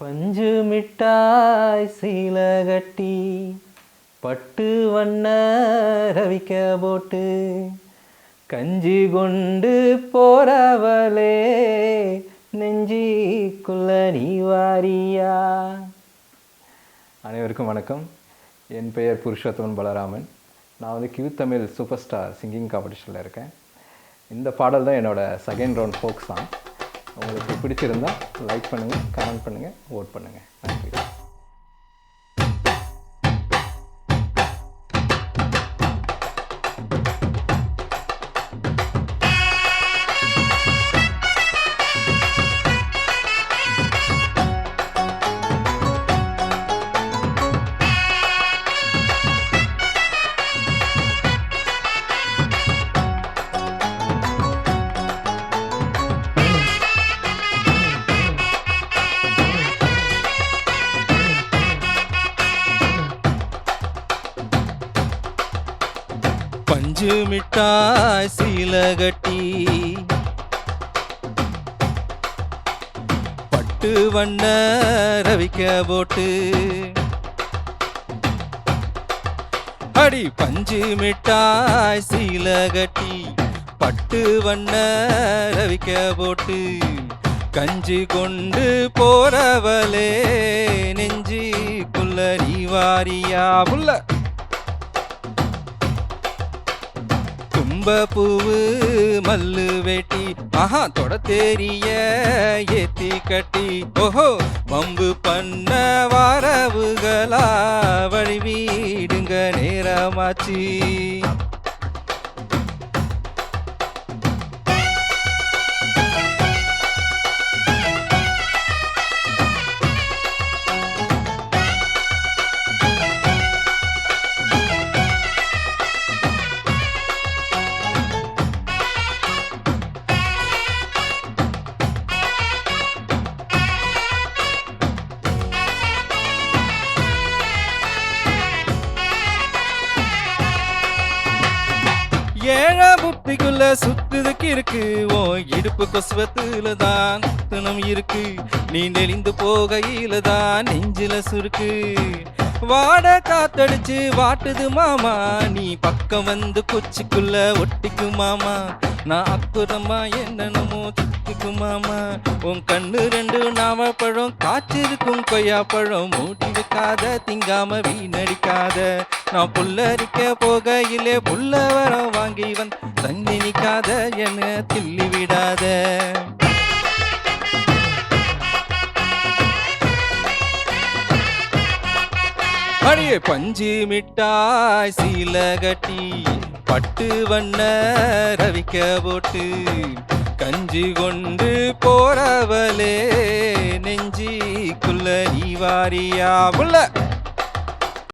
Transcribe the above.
பஞ்சு மிட்டாய் சீல கட்டி பட்டு வண்ண ரவிக்க போட்டு கஞ்சி கொண்டு போறவளே நெஞ்சிக்குள்ள நீ வாரியா. அனைவருக்கும் வணக்கம். என் பெயர் புருஷோத்தமன் பலராமன். நான் வந்து Q Tamil super star singing காம்படிஷனில் இருக்கேன். இந்த பாடல் தான் என்னோட செகண்ட் ரவுண்ட் ஃபோக் சாங் உங்களுக்கு பிடிச்சிருந்தா லைக் பண்ணுங்கள் கமெண்ட் பண்ணுங்கள் ஓட் பண்ணுங்கள் பஞ்சு மிட்டாய் சீலகட்டி. பட்டு வண்ண ரவிக்க போட்டு. அடி பஞ்சு மிட்டாய் சீலகட்டி. பட்டு வண்ண ரவிக்க போட்டு. கஞ்சி கொண்டு போறவளே நெஞ்சிக்குள்ள நீ வாரியா? புள்ள. தும்பப்பூவு மல்லு வெட்டி. ஆஹா தொட தெரிய ஏத்தி கட்டி. ஓஹோ வம்பு பண்ண வரவுகளா வழி வீடுங்க நேரமாச்சு. புத்திக்குள்ள சுத்துதுக்கு இருக்கு ஓ இடுப்பு கொசுவத்துல தான் துணம் இருக்கு. நீ நெளிந்து போகையில தான் நெஞ்சில சுருக்கு. வாட காத்தடிச்சு வாட்டுது மாமா. நீ பக்கம் வந்து கொச்சிக்குள்ள ஒட்டிக்கு மாமா. நான் அப்புறமா என்னென்னமோ திட்டுக்கு மாமா. உன் கண்ணு ரெண்டு நாம பழம் காய்ச்சிருக்கும் கொய்யா பழம் மூடி வைக்காத திங்காம வீணடிக்காத. நான் புல்லரிக்க போகையிலே புல்ல வரம் வாங்கி வந் தங்கி நிற்காத என்ன தில்லி விடாத. அடியே பஞ்சு மிட்டாய் சீல கட்டி. பட்டு வண்ண ரவிக்க போட்டு கஞ்சி கொண்டு போறவளே நெஞ்சிக்குள்ள நீ வாரியா? உள்ள.